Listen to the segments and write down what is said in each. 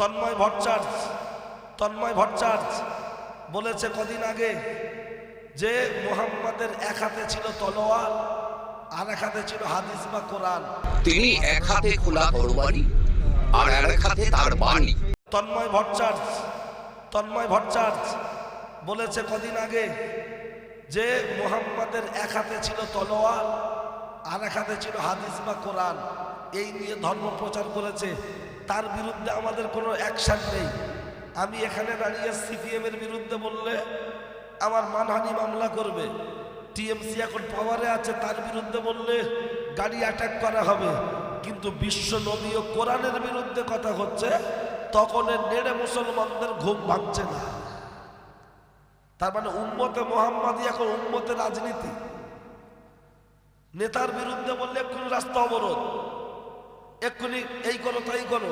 তন্ময় ভট্টাচার্য তন্ময় ভট্টাচার্য বলেছে কদিন আগে যে মোহাম্মদের এক হাতে ছিল তলোয়ার আর এক হাতে ছিল হাদিস বা কোরআন। তিনি এক হাতে খোলা তরবারি আর এক হাতে তার বাণী। তন্ময় ভট্টাচার্য তন্ময় ভট্টাচার্য বলেছে কদিন আগে যে মোহাম্মদের এক হাতে ছিল তলোয়ার আর এক হাতে ছিল হাদিস বা কোরআন। এই নিয়ে ধর্ম প্রচার করেছে তার বিরুদ্ধে আমাদের কোনো অ্যাকশন নেই। আমি এখানে দাঁড়িয়ে সিপিএম এর বিরুদ্ধে বললে আমার মানহানি মামলা করবে। টিএমসি এখন পাওয়ারে আছে, তার বিরুদ্ধে বললে গাড়ি অ্যাটাক করা হবে। কিন্তু বিশ্ব নবী ও কোরআনের বিরুদ্ধে কথা হচ্ছে, তখন নেড়ে মুসলমানদের ঘুম ভাঙছে না। তার মানে উম্মতে মোহাম্মদী এখন উম্মতে রাজনীতি। নেতার বিরুদ্ধে বললে এক্ষুনি রাস্তা অবরোধ। এক্ষুনি এই করো তাই করো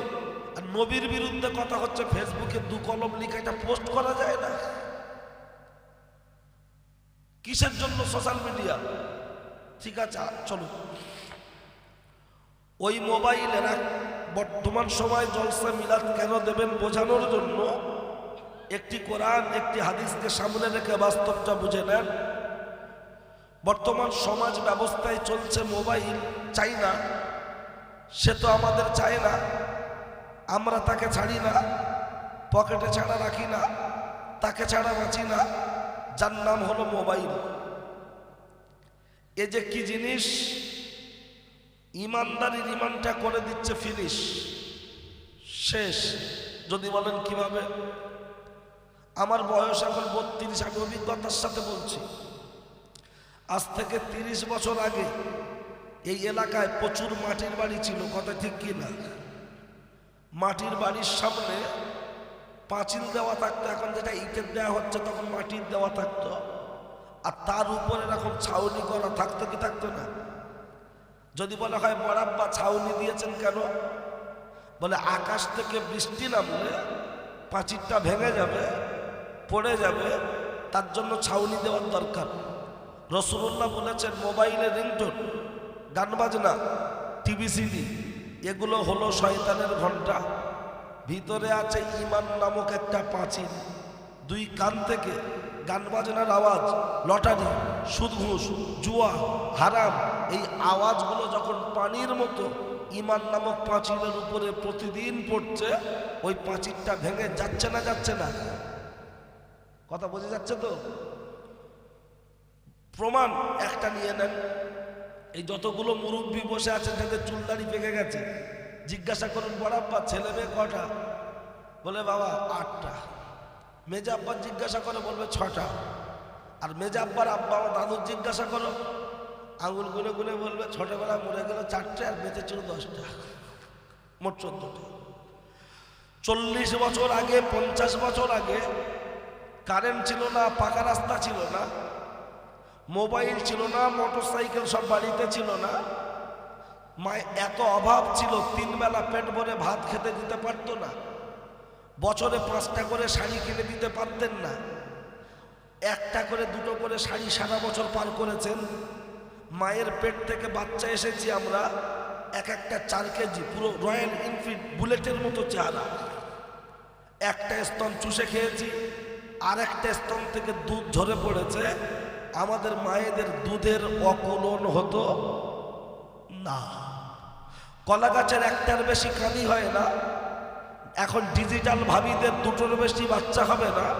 আর নবীর বিরুদ্ধে কথা হচ্ছে, ফেসবুকে দু কলম লিখে এটা পোস্ট করা যায় না। কিসের জন্য সোশ্যাল মিডিয়া? ঠিক আছে চলো ওই মোবাইলেরা বর্তমান সময় জলসা মিলাদ কেন দেবেন বোঝানোর জন্য একটি কোরআন, একটি হাদিসকে সামনে রেখে বাস্তবটা বুঝে নেন। বর্তমান সমাজ ব্যবস্থায় চলছে মোবাইল চাই না সে তো আমাদের চায় না। আমরা তাকে ছাড়ি না, পকেটে ছাড়া রাখি না, তাকে ছাড়া বাঁচি না। যার নাম হলো মোবাইল। এ যে কি জিনিস? ইমানদারির ইমানটা করে দিচ্ছে ফিনিশ শেষ। যদি বলেন কীভাবে? আমার বয়স এখন বত্রিশ, আমি অভিজ্ঞতার সাথে বলছি। আজ থেকে তিরিশ বছর আগে এই এলাকায় প্রচুর মাটির বাড়ি ছিল, কথা ঠিক কি না? মাটির বাড়ির সামনে পাঁচিল দেওয়া থাকতো, এখন যেটা ইটের দেওয়া হচ্ছে তখন মাটির দেওয়া থাকতো। আর তার উপরে এরকম ছাউনি করা থাকতো কি থাকতো না? যদি বলা হয় বরাব্বা ছাউনি দিয়েছেন কেন? বলে আকাশ থেকে বৃষ্টি নামলে পাঁচিরটা ভেঙে যাবে, পড়ে যাবে, তার জন্য ছাউনি দেওয়ার দরকার। রসুল্লাহ বলেছেন মোবাইলে রিংটোন গান বাজনা, টিভি, সিডি, এগুলো হলো শয়তানের ঘণ্টা ভিতরে আছে ইমান নামক একটা পাঁচিল দুই কান থেকে গান বাজনার আওয়াজ, লটারি সুদ ঘুষ জুয়া, হারাম, এই আওয়াজগুলো যখন পানির মতো ইমান নামক পাঁচিলের উপরে প্রতিদিন পড়ছে, ওই পাঁচিলটা ভেঙে যাচ্ছে না যাচ্ছে না। কথা বোঝা যাচ্ছে তো? প্রমাণ একটা নিয়ে নেন। এই যতগুলো মুরব্বী বসে আছেন যাদের চুলদাড়ি পেকে গেছে। জিজ্ঞাসা করুন বড়াব্বা ছেলে মেয়ে কটা? বলে, বাবা, আটটা। মেজা আব্বার জিজ্ঞাসা করে, বলবে, ছটা। আর মেজা আব্বার আব্বা দাদুর জিজ্ঞাসা করো, আঙুল গুনে গুনে বলবে, ছোটবেলা মরে গেল চারটে, আর বেঁচে ছিল দশটা। মোট চোদ্দটা। চল্লিশ বছর আগে, পঞ্চাশ বছর আগে কারেন্ট ছিল না, পাকা রাস্তা ছিল না। মোবাইল ছিল না মোটর সাইকেল সব বাড়িতে ছিল না। মায় এত অভাব ছিল, তিন বেলা পেট ভরে ভাত খেতে দিতে পারতো না। বছরে পাঁচটা করে শাড়ি কিনে দিতে পারতেন না। একটা করে, দুটো করে শাড়ি সারা বছর পার করেছেন। মায়ের পেট থেকে বাচ্চা এসেছি আমরা, এক একটা চার কেজি, পুরো রয়্যাল এনফিল্ড বুলেটের মতো চেহারা। একটা স্তন চুষে খেয়েছি আর একটা স্তন থেকে দুধ ঝরে পড়েছে। আমাদের মায়েদের দুধের অকলন হতো না। কলা গাছের একটার বেশি কানি হয় না। এখন ডিজিটাল ভাবিদের দুটোর বেশি বাচ্চা হবে না।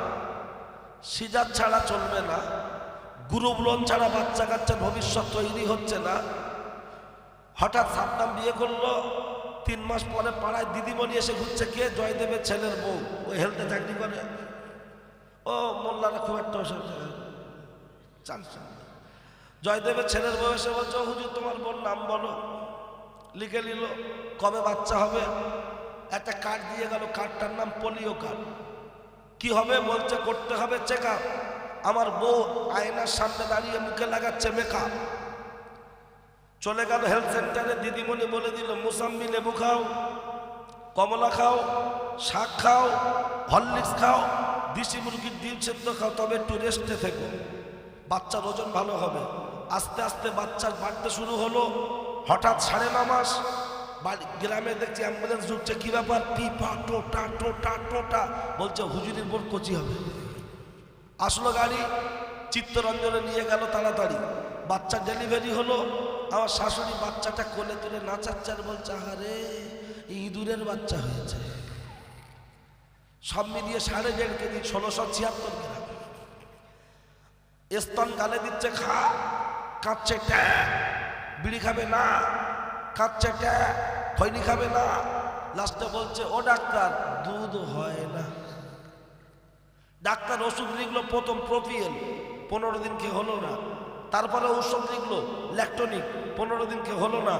সিজার ছাড়া চলবে না। গ্রুপ লোন ছাড়া বাচ্চা কাচ্চার ভবিষ্যৎ তৈরি হচ্ছে না। হঠাৎ সাদ্দাম বিয়ে করল। তিন মাস পরে পাড়ায় দিদিমণি এসে ঘুরছে, কে জয়দেবের ছেলের বউ? ওই হেলতে চাকরি করে। ও মোল্লারা খুব একটা ওসব চান্স জয়দেবের ছেলের বয়সে বলছে, "ও হুজুর, তোমার বোন নাম বলো। লিখে নিল, কবে বাচ্চা হবে? একটা কার্ড দিয়ে গেল কার্ডটার নাম পোলিও কার্ড কি হবে? বলছে, করতে হবে চেক আমার বউ আয়নার সামনে দাঁড়িয়ে মুখে লাগাচ্ছে মেকআপ চলে গেল হেলথ সেন্টারে দিদিমণি বলে দিল মুসাম্বি লেবু খাও, কমলা খাও, শাক খাও, হরলিক্স খাও, দেশি মুরগির ডিম সেদ্ধ খাও, তবে একটু রেস্টে থেকো। বাচ্চার ওজন ভালো হবে। আস্তে আস্তে বাচ্চার বাড়তে শুরু হলো। হঠাৎ সাড়ে ন মাস গ্রামে দেখছি অ্যাম্বুলেন্স ঢুকছে। কি ব্যাপার? টিপা টোটা টোটা টোটা। বলছে, হুজুরির বোর কচি হবে। আসলো গাড়ি, চিত্তরঞ্জনে নিয়ে গেল তাড়াতাড়ি। বাচ্চা ডেলিভারি হলো। আমার শাশুড়ি বাচ্চাটা কোলে তুলে নাচাচ্ছে আর বলছে আরে ইঁদুরের বাচ্চা হয়েছে। সব মিলিয়ে সাড়ে দেড় কেজি, ষোলোশো ছিয়াত্তর গ্রাম। স্তন গালে দিচ্ছে, খা, কাঁদছে, ট্যা, বিড়ি খাবে না, কাঁদছে, ট্যা খৈনি খাবে না। লাস্টে বলছে, ও ডাক্তার, দুধ হয় না। ডাক্তার ওষুধ লিখলো, প্রথম প্রোপিয়েল, পনেরো দিন খেয়ে হলো না। তারপরে ঔষধ লিখলো, ল্যাকটনিক, পনেরো দিন খেয়ে হলো না।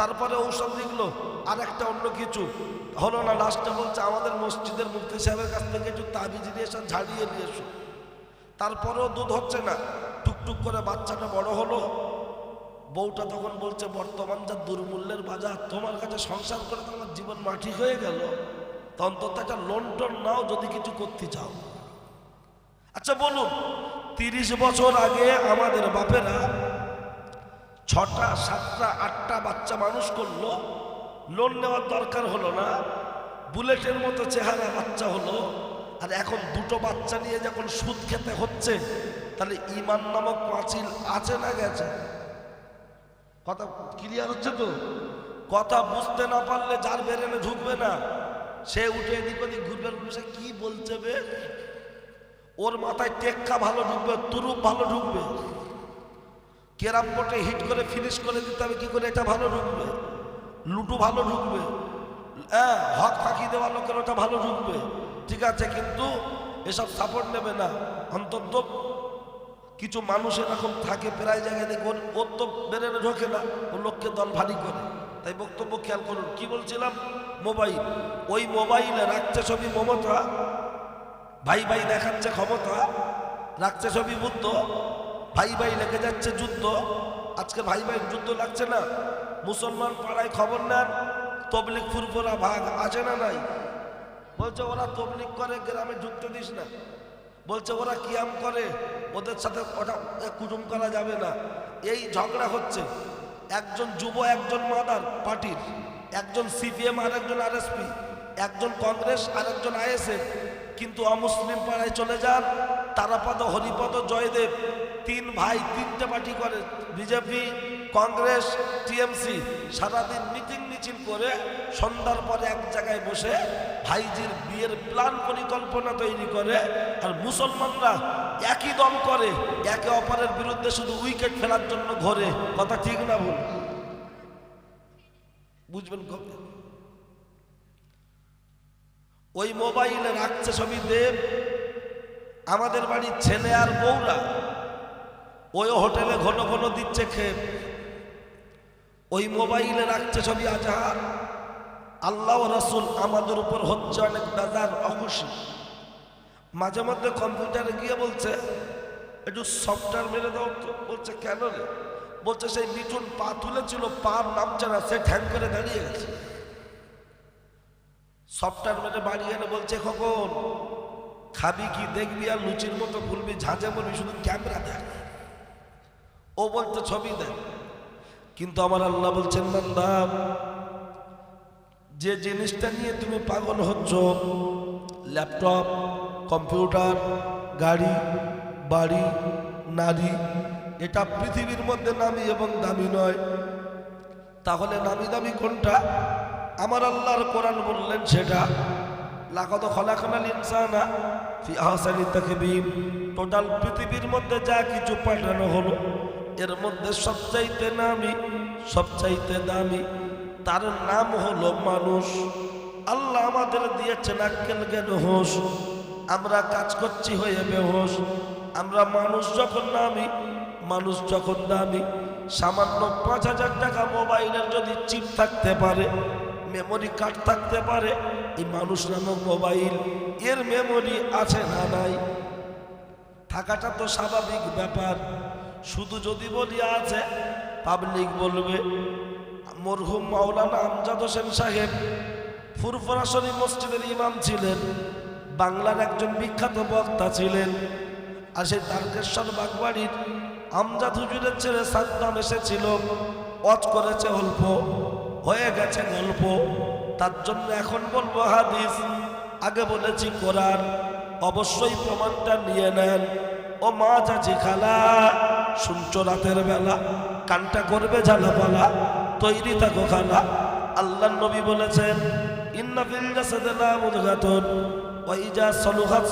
তারপরে ঔষধ লিখলো আর একটা অন্য কিছু হলো না। লাস্টে বলছে, আমাদের মসজিদের মুফতি সাহেবের কাছ থেকে একটু তাবিজ নিয়ে এসে ঝাড়িয়ে এসো। তারপরেও দুধ হচ্ছে না। টুকটুক করে বাচ্চাটা বড় হলো। বউটা তখন বলছে, বর্তমান যা দুর্মূল্যের বাজার, তোমার কাছে সংসার করে তো আমার জীবন মাটি হয়ে গেল। অন্তত একটা লোন টোন নাও, যদি কিছু করতে চাও। আচ্ছা বলুন, তিরিশ বছর আগে আমাদের বাপেরা ছটা, সাতটা, আটটা বাচ্চা মানুষ করল। লোন নেওয়ার দরকার হলো না। বুলেটের মতো চেহারা বাচ্চা হলো। আর এখন দুটো বাচ্চা নিয়ে যখন সুদ খেতে হচ্ছে, তাহলে ইমান নামক পাঁচিল আছে না গেছে? কথা ক্লিয়ার হচ্ছে তো? কথা বুঝতে না পারলে যার বেরেনে ঢুকবে না, সে উঠে এদিক ওদিক ঘুরবে সে কি বলছে বে? ওর মাথায় টেক্কা ভালো ঢুকবে, তুরুপ ভালো ঢুকবে। কেরাম বোর্ডে হিট করে ফিনিশ করে দিতে হবে, কি করে এটা ভালো ঢুকবে? লুটু ভালো ঢুকবে। হ্যাঁ হক ফাঁকি দেওয়া লোকের ওটা ভালো ঢুকবে। ঠিক আছে, কিন্তু এসব সাপোর্ট নেবে না। অন্তত কিছু মানুষ এরকম থাকে, প্রায় জায়গায় দেখি ওর তো বেরেনে ঢোকে না, ও লোককে দল ভারী করে। তাই বক্তব্য খেয়াল করুন, কি বলছিলাম? মোবাইল। ওই মোবাইলে রাখছে ছবি মমতা, ভাই ভাই দেখাচ্ছে ক্ষমতা, রাখছে ছবি বুদ্ধ, ভাই ভাই লেগে যাচ্ছে যুদ্ধ। আজকে ভাই ভাই যুদ্ধ লাগছে না? মুসলমান পাড়ায় খবর নেন তবলিক ফুরফুরা ভাগ আছে না নাই? বলছে, ওরা তবলিক করে, গ্রামে ঢুকতে দিস না। বলছে, ওরা কিয়াম করে, ওদের সাথে ওটা কুটুম করা যাবে না। এই ঝগড়া হচ্ছে। একজন যুব, একজন মাদার পার্টির, একজন সিপিএম আর একজন আরএসপি, একজন কংগ্রেস আর একজন আইএসএফ। কিন্তু অমুসলিম পাড়ায় চলে যান তারাপদ, হরিপদ, জয়দেব। তিন ভাই, তিনটে পার্টি করে। বিজেপি কংগ্রেস, টিএমসি সারাদিন মিটিং মিছিল করে সন্ধ্যার পরে এক জায়গায় বসে ভাইজির বিয়ের প্ল্যান পরিকল্পনা তৈরি করে আর মুসলমানরা একই দল করে, একে অপরের বিরুদ্ধে শুধু উইকেট ফেলার জন্য ঘরে। কথা ঠিক না ভুল? বুঝবেন ওই মোবাইলে রাখছে ছবি দেব, আমাদের বাড়ির ছেলে আর বউরা। ওই হোটেলে ঘন ঘন দিচ্ছে খেপ ওই মোবাইলে রাখছে ছবি আজহার আল্লাহ রসুল আমাদের উপর হচ্ছে অনেক বেজার অখুশি। মাঝে মধ্যে কম্পিউটারে গিয়ে বলছে, একটু সফটওয়্যার মেরে দাও তো। বলছে, কেন রে? বলছে, সেই মিঠুন পা তুলেছিল, পার নামছে না, সে ঠ্যাং করে দাঁড়িয়ে গেছে। সফটওয়্যার মেরে বাড়ি এনে বলছে, খোকন, খাবি কি, দেখবি আর লুচির মতো ভুলবি ঝাঁঝে বলবি, শুধু ক্যামেরা দেখ। ও বলতে ছবি দেখ। কিন্তু আমার আল্লাহ বলছেন, বান্দা, যে জিনিসটা নিয়ে তুমি পাগল হচ্ছ, ল্যাপটপ, কম্পিউটার, গাড়ি, বাড়ি, নারী, এটা পৃথিবীর মধ্যে নামি এবং দামি নয়। তাহলে নামি দামি কোনটা? আমার আল্লাহর কোরআন বললেন সেটা লাখত খলাখনাল ইনসানা আহসানি তাকবীম টোটাল পৃথিবীর মধ্যে যা কিছু পাঠানো হলো এর মধ্যে সবচাইতে নামি, সবচাইতে দামি, তার নাম হলো মানুষ। আল্লাহ আমাদের দিয়েছেন আক্কেল জ্ঞান হোস আমরা কাজ করছি হয়ে বেহোশ। আমরা মানুষ যখন নামি, মানুষ যখন দামি, সামান্য পাঁচ হাজার টাকা মোবাইলের যদি চিপ থাকতে পারে, মেমোরি কার্ড থাকতে পারে, এই মানুষ নামক মোবাইল, এর মেমোরি আছে না নাই? থাকাটা তো স্বাভাবিক ব্যাপার। শুধু যদি বলি আছে, পাবলিক বলবে, মরহুম মাওলানা আমজাদ হোসেন সাহেব ফুরফরাসরি মসজিদের ইমাম ছিলেন, বাংলার একজন বিখ্যাত বক্তা ছিলেন, আর সেই তারকেশ্বর বাগবাড়ির আমজাদ হুজুরের ছেলে সাদ্দাম এসেছিল অজ করেছে অল্প, হয়ে গেছে গল্প, তার জন্য এখন বলব হাদিস, আগে বলেছি কোরআন, অবশ্যই প্রমাণটা নিয়ে নেন, ও মা চাচি খালা। শুনছো রাতের বেলা? কানটা করবে ঝালাপালা? তৈরি থাকো খালা আল্লাহ নবী বলেছেন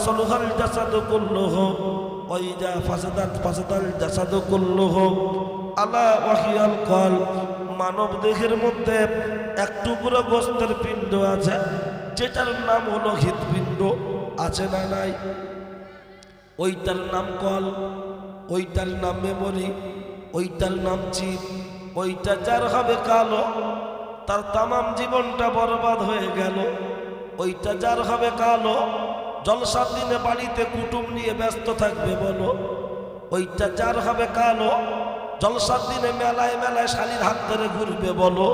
সলুহাল জাসাদু কল মানব দেহের মধ্যে এক টুকরো গোস্তের পিণ্ড আছে, যেটার নাম হলো হৃৎপিণ্ড। আছে না নাই? ওইটার নাম কল? ওইটার নাম মেমোরি ওইটার নাম চিপ ওইটা যার হবে কালো, তার তামাম জীবনটা বরবাদ হয়ে গেল। ওইটা যার হবে কালো, জলসার দিনে বাড়িতে কুটুম নিয়ে ব্যস্ত থাকবে বলো। ওইটা যার হবে কালো, জলসার দিনে মেলায় মেলায় শালির হাত ধরে ঘুরবে বলো।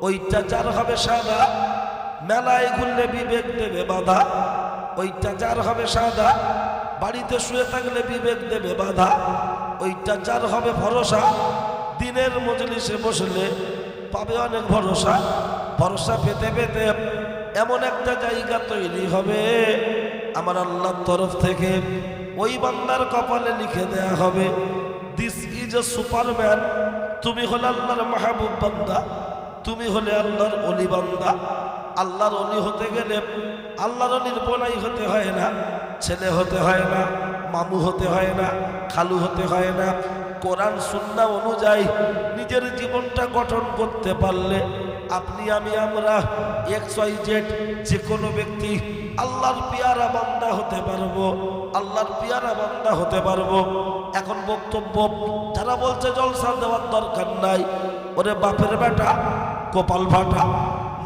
ওইটা যার হবে সাদা, মেলায় ঘুরলে বিবেক দেবে বাধা। ওইটা যার হবে সাদা বাড়িতে শুয়ে থাকলে বিবেক দেবে বাধা। ওইটা যার হবে ভরসা। দিনের মজলিসে বসলে পাবে অনেক ভরসা। ভরসা পেতে পেতে এমন একটা জায়গা তৈরি হবে। আমার আল্লাহর তরফ থেকে ওই বান্দার কপালে লিখে দেয়া হবে দিস ইজ এ সুপারম্যান তুমি হলে আল্লাহর মাহবুব বান্দা। তুমি হলে আল্লাহর অলি বান্দা। আল্লাহর অলি হতে গেলে আল্লাহর অলির বোনাই হতে হয় না, ছেলে হতে হয় না, মামু হতে হয় না, খালু হতে হয় না। কোরআন, সুন্না অনুযায়ী নিজের জীবনটা গঠন করতে পারলে আপনি, আমি, আমরা এক্স ওয়াই জেড যে কোনো ব্যক্তি আল্লাহর পিয়ারা বান্দা হতে পারব, আল্লাহর পিয়ারা বান্দা হতে পারব। এখন বক্তব্য, যারা বলছে জলসা দেওয়ার দরকার নাই, ওরে বাপের বেটা, কপাল ফাটা,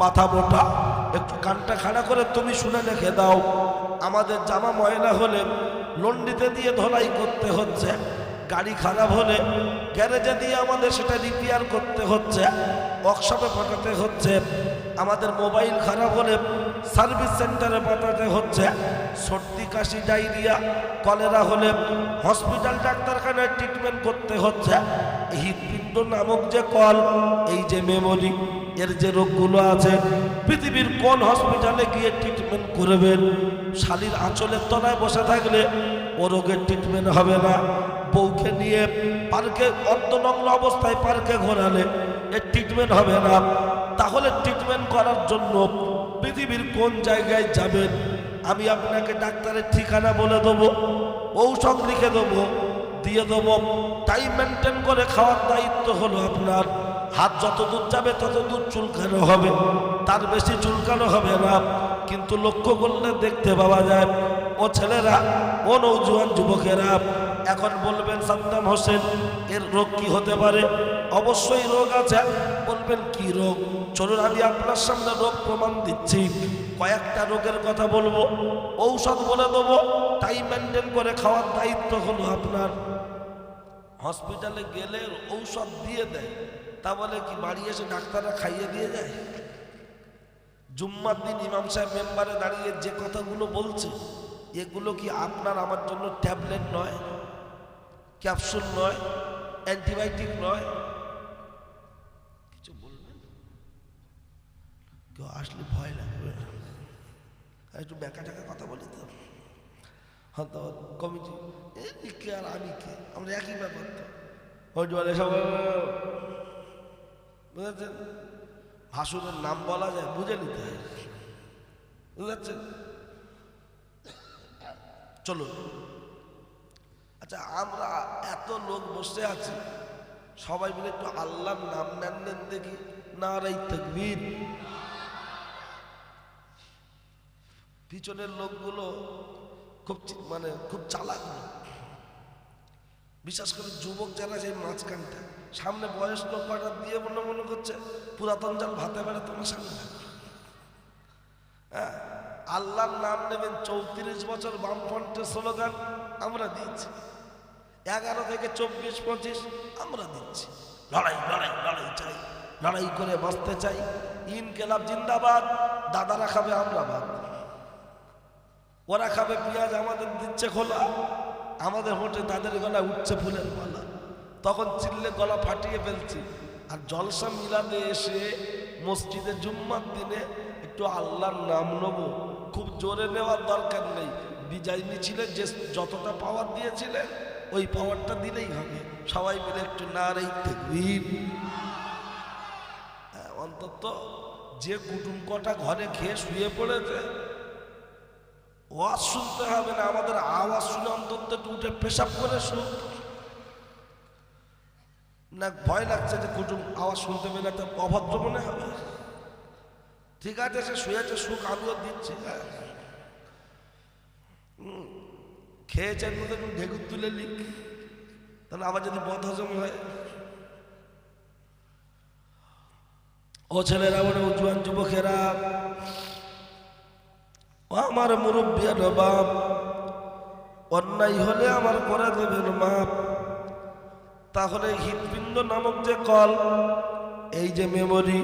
মাথা মোটা একটু কানটা খাড়া করে তুমি শুনে রেখে দাও। আমাদের জামা ময়লা হলে লন্ডিতে দিয়ে ধলাই করতে হচ্ছে। গাড়ি খারাপ হলে গ্যারেজে দিয়ে আমাদের সেটা রিপেয়ার করতে হচ্ছে। ওয়ার্কশপে পাঠাতে হচ্ছে। আমাদের মোবাইল খারাপ হলে সার্ভিস সেন্টারে পাঠাতে হচ্ছে। সর্দি, কাশি ডায়রিয়া কলেরা হলে হসপিটাল ডাক্তারখানায় ট্রিটমেন্ট করতে হচ্ছে। এই হৃৎপিণ্ড নামক যে কল, এই যে মেমোরি এর যে রোগগুলো আছে, পৃথিবীর কোন হসপিটালে গিয়ে ট্রিটমেন্ট করবেন? শালির আঁচলের তলায় বসে থাকলে ও রোগের ট্রিটমেন্ট হবে না। বউকে নিয়ে পার্কে, অর্ধনগ্ন অবস্থায় পার্কে ঘোরালে এর ট্রিটমেন্ট হবে না। তাহলে ট্রিটমেন্ট করার জন্য পৃথিবীর কোন জায়গায় যাবেন? আমি আপনাকে ডাক্তারের ঠিকানা বলে দেবো, ঔষধ লিখে দেবো, দিয়ে দেবো। টাইম মেনটেন করে খাওয়ার দায়িত্ব হলো আপনার। হাত যত দূর যাবে, তত দূর চুলকানো হবে। তার বেশি চুলকানো হবে না। কিন্তু লক্ষ্য করলে দেখতে পাওয়া যায়, ও ছেলেরা, ও নৌজওয়ান যুবকেরা, এখন বলবেন, সাদ্দাম হোসেন, এর রোগ কি হতে পারে? অবশ্যই রোগ আছে। বলবেন, কি রোগ? চলুন, আমি আপনার সামনে রোগ প্রমাণ দিচ্ছি। কয়েকটা রোগের কথা বলব, ঔষধ বলে দেবো টাইম মেনটেন করে খাওয়ার দায়িত্ব হলো আপনার। হসপিটালে গেলে ঔষধ দিয়ে দেয়। তা বলে কি, বাড়ি এসে ডাক্তাররা খাইয়ে দিয়ে যায়? জুম্মার দিন ইমাম সাহেব মেম্বারে দাঁড়িয়ে যে কথাগুলো বলছে, এগুলো কি আপনার আমার জন্য ট্যাবলেট নয়? ক্যাপসুল নয়? অ্যান্টিবায়োটিক নয়? কিছু বলবেন? কেউ আসলে ভয় লাগবে। একটু ব্যাকা টাকা কথা বলি তো। হয়তো কমিটি, এ কে আর আমি কে? আমরা একই ব্যাপার তো। বলে বুঝেছেন? ভাসুরের নাম বলা যায়, বুঝে নিতে হয়। বুঝতে চলো আচ্ছা আমরা এত লোক বসে আছি, সবাই মিলে একটু আল্লাহর নাম নেন নেন দেখি। না নারাই তকবীর। পিছনের লোকগুলো খুব মানে খুব চালাক লোক। বিশেষ করে যুবক যারা সেই মাঝখানটা, সামনে বয়স লোক কটা দিয়ে মনে মনে করছে, পুরাতন জাল ভাতে বেড়ে তোমার সামনে হ্যাঁ আল্লাহর নাম নেবেন চৌত্রিশ বছর বামফ্রন্টের স্লোগান, আমরা দিচ্ছি। এগারো থেকে চব্বিশ, পঁচিশ, আমরা দিচ্ছি। লড়াই লড়াই লড়াই চাই, লড়াই করে বাঁচতে চাই। ইনকেলাব জিন্দাবাদ, দাদারা খাবে, আমরা বাদ। ওরা খাবে, পেঁয়াজ আমাদের দিচ্ছে খোলা। আমাদের হোটে তাদের গলা উঠছে ফুলের মালা। তখন চিল্লে গলা ফাটিয়ে ফেলছি। আর জলসা মিলাদে এসে মসজিদে জুম্মার দিনে একটু আল্লাহর নাম নেব। খুব জোরে নেওয়ার দরকার নেই। বিজয় মিছিলে যে যতটা পাওয়ার দিয়েছিলেন ওই পাওয়ারটা দিলেই হবে। সবাই মিলে একটু না রে অন্তত যে কুটুম কটা ঘরে খেয়ে শুয়ে পড়েছে ওয়াজ শুনতে হবে না, আমাদের আওয়াজ শুনে অন্তত উঠে পেশাব করে শুন না ভয় লাগছে যে কুটুম আওয়াজ শুনতে পেলে তো অভদ্র মনে হবে। ঠিক আছে, সে শুয়েছে সুখ আমিও দিচ্ছি। খেয়েছেন মতো একটু ঢেকুর তুলে লিখ তাহলে আবার যদি বদ হজম হয়। ও ছেলেরা বলে উজ্জুয়ান যুবকেরা ও আমার মুরব্বিয়ান বাপ, অন্যায় হলে আমার করে দেবেন মাপ। তাহলে হৃৎপিণ্ড নামক যে কল, এই যে মেমোরি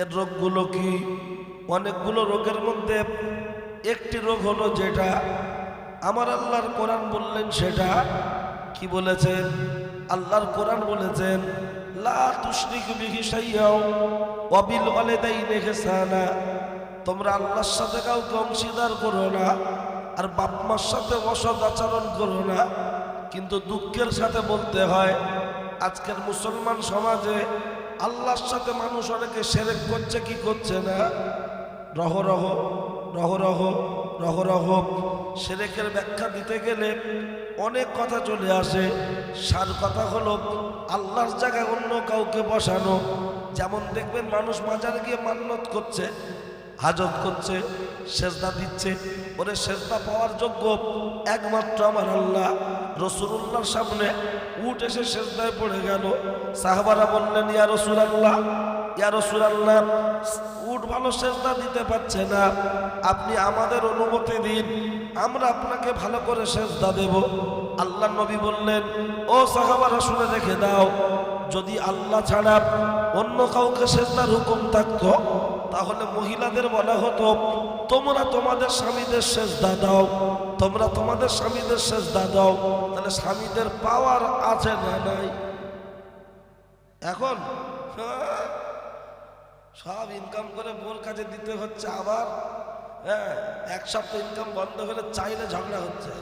এর রোগগুলো কি? অনেকগুলো রোগের মধ্যে একটি রোগ হলো যেটা, আমার আল্লাহর কোরআন বললেন সেটা, কি বলেছেন? আল্লাহর কোরআন বলেছেন, লা তুশরিকু বিহি শাইয়াও ওয়া বিল ওয়ালিদাইনি ইহসানা। তোমরা আল্লাহর সাথে কাউকে অংশীদার করো না, আর বাপ মার সাথে অসৎ আচরণ করো না। কিন্তু দুঃখের সাথে বলতে হয়, আজকের মুসলমান সমাজে আল্লাহর সাথে মানুষ অনেকে সেরেক করছে, কি করছে না? রহ রহ রহ রহ রহ রহ। সেরেকের ব্যাখ্যা দিতে গেলে অনেক কথা চলে আসে। সার কথা হলো, আল্লাহর জায়গায় অন্য কাউকে বসানো। যেমন দেখবেন, মানুষ মাজারে গিয়ে মান্যত করছে। হাজত করছে, সেজদা দিচ্ছে। ওরে সেজদা পাওয়ার যোগ্য একমাত্র আমার আল্লাহ। রসুল্লাহর সামনে উঠ এসে সেজদায় পড়ে গেল। সাহাবারা বললেন, ইয়া রসুল আল্লাহ ইয়া রসুল আল্লাহ উঠ ভালো সেজদা দিতে পারছে না। আপনি আমাদের অনুমতি দিন, আমরা আপনাকে ভালো করে সেজদা দেব। আল্লাহ নবী বললেন, ও সাহাবারা, শুনে রেখে দাও। যদি আল্লাহ ছাড়া অন্য কাউকে সেজদার হুকুম থাকতো তাহলে মহিলাদের বলা হতো, তোমরা তোমাদের স্বামীদের শেষ দাও, তোমরা তোমাদের স্বামীদের শেষ দাও। তাহলে স্বামীদের পাওয়ার আছে না নাই? এখন? সব ইনকাম করে বোর কাজে দিতে হচ্ছে আবার? হ্যাঁ এক সপ্তাহ ইনকাম বন্ধ করে চাইলে ঝগড়া হচ্ছে।